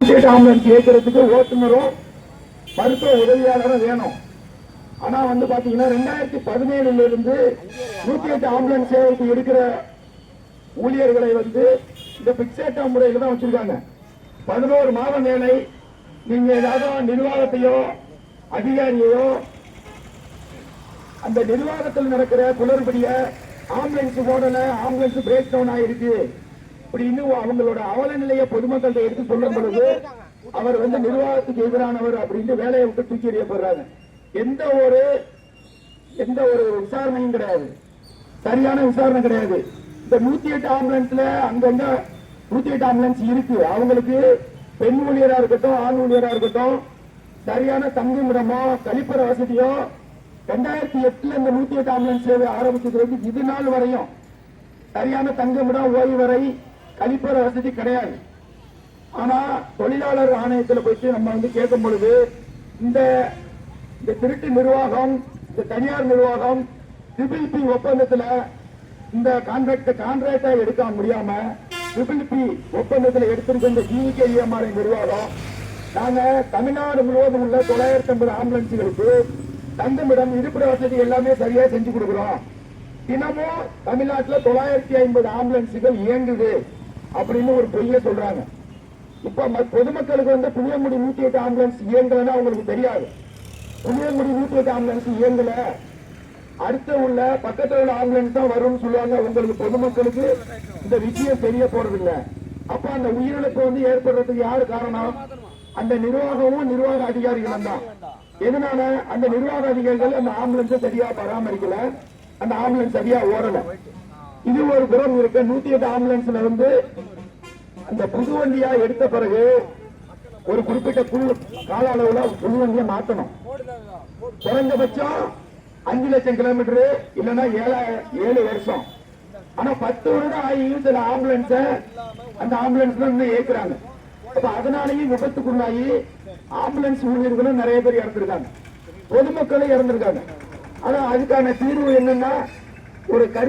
State ambulance இயக்கிறதுக்கு ஓட்டுநரும் மருத்துவ உதவியாளரும் வேணும். ஆனா வந்து பாத்தீங்கன்னா ரெண்டாயிரத்தி பதினேழுல இருந்து நூத்தி எட்டு ஆம்புலன்ஸ் சேவைக்கு எடுக்கிற ஊழியர்களை வந்து இந்த பிக்சேட்டா முறையில தான் வச்சிருக்காங்க. பதினோரு மாத வேலை நீங்க ஏதாவது நிர்வாகத்தையோ அதிகாரியையோ அந்த நிர்வாகத்தில் நடக்கிற குளறுபடிய ஆம்புலன்ஸ் ஓடல ஆம்புலன்ஸ் பிரேக் டவுன் ஆயிருக்கு. இப்படின்னு அவங்களோட அவல நிலையை பொதுமக்கள்கிட்ட எடுத்து சொல்லும் பொழுது அவர் வந்து நிர்வாகத்துக்கு எதிரானவர் அப்படின்னு வேலையை விட்டு தூக்கி எறியப்படுறாங்க எந்த ஒரு எந்த ஒரு விசாரணையும் கிடையாது. சரியான விசாரணை கிடையாது. இந்த நூத்தி எட்டு ஆம்புலன்ஸ்ல அங்கங்க நூத்தி எட்டு ஆம்புலன்ஸ் இருக்கு. அவங்களுக்கு பெண் ஊழியரா இருக்கட்டும் ஆண் ஊழியரா இருக்கட்டும் சரியான தங்குமிடமோ கழிப்பற வசதியோ ரெண்டாயிரத்தி எட்டுல இந்த நூத்தி எட்டு ஆம்புலன்ஸ் சேவை ஆரம்பிச்சதுக்கு இது நாள் வரையும் சரியான தங்குமிடம் ஓய்வறை கழிப்பற வசதி கிடையாது. ஆனா தொழிலாளர் ஆணையத்தில் போயிட்டு நம்ம வந்து கேட்கும் பொழுது இந்த இந்த திருட்டு நிர்வாகம் இந்த தனியார் நிர்வாகம் ட்ரிபிள் பி ஒப்பந்தத்தில் இந்த கான்ட்ராக்ட் கான்ட்ராக்டா எடுக்க முடியாம ட்ரிபிள் பி ஒப்பந்தத்தில் எடுத்திருக்க இந்த ஜிவிகேஎம்ஆர் நிர்வாகம் நாங்க தமிழ்நாடு முழுவதும் உள்ள தொள்ளாயிரத்தி ஐம்பது ஆம்புலன்ஸுகளுக்கு தங்குமிடம் இருப்பிட வசதி எல்லாமே சரியா செஞ்சு கொடுக்குறோம். தினமும் தமிழ்நாட்டில் தொள்ளாயிரத்தி ஐம்பது ஆம்புலன்ஸுகள் இயங்குது. அப்படின்னு ஒரு பொய்ய சொல்றாங்க. இப்ப ம- பொதுமக்களுக்கு வந்து புளியங்குடி நூத்தி எட்டு ஆம்புலன்ஸ் இயங்கலன்னு அவங்களுக்கு தெரியாது. புளியங்குடி நூத்தி எட்டு ஆம்புலன்ஸ் இயங்கல. அடுத்த உள்ள பக்கத்துல உள்ள ஆம்புலன்ஸ் தான் வரும்னு சொல்லுவாங்க. உங்களுக்கு பொதுமக்களுக்கு இந்த விஷயம் தெரிய போறது இல்ல அப்ப அந்த உயிரிழப்பு வந்து ஏற்படுறதுக்கு யாரு காரணம்? அந்த நிர்வாகமும் நிர்வாக அதிகாரிகளும் தான். எதனால? அந்த நிர்வாக அதிகாரிகள் அந்த ஆம்புலன்ஸை சரியா பராமரிக்கல. அந்த ஆம்புலன்ஸ் சரியா ஓடல. இது ஒரு புறம் இருக்க. நூத்தி எட்டு ஆம்புலன்ஸ்ல வந்து அந்த புது வண்டியா எடுத்த பிறகு ஒரு குறிப்பிட்ட குழு கால அளவுல புது வண்டியை மாத்தணும். குறைந்தபட்சம் அஞ்சு லட்சம் கிலோமீட்டர் இல்லைன்னா ஏழாயிரம் ஏழு வருஷம். ஆனா பத்து வருடம் ஆகியும் சில ஆம்புலன்ஸ அந்த ஆம்புலன்ஸ்ல இன்னும் ஏற்கிறாங்க அப்ப அதனாலேயும் விபத்துக்குள்ளாகி ஆம்புலன்ஸ் ஊழியர்களும் நிறைய பேர் இறந்திருக்காங்க. பொதுமக்களும் இறந்திருக்காங்க. ஆனா அதுக்கான தீர்வு என்னன்னா ஒரு கருத்து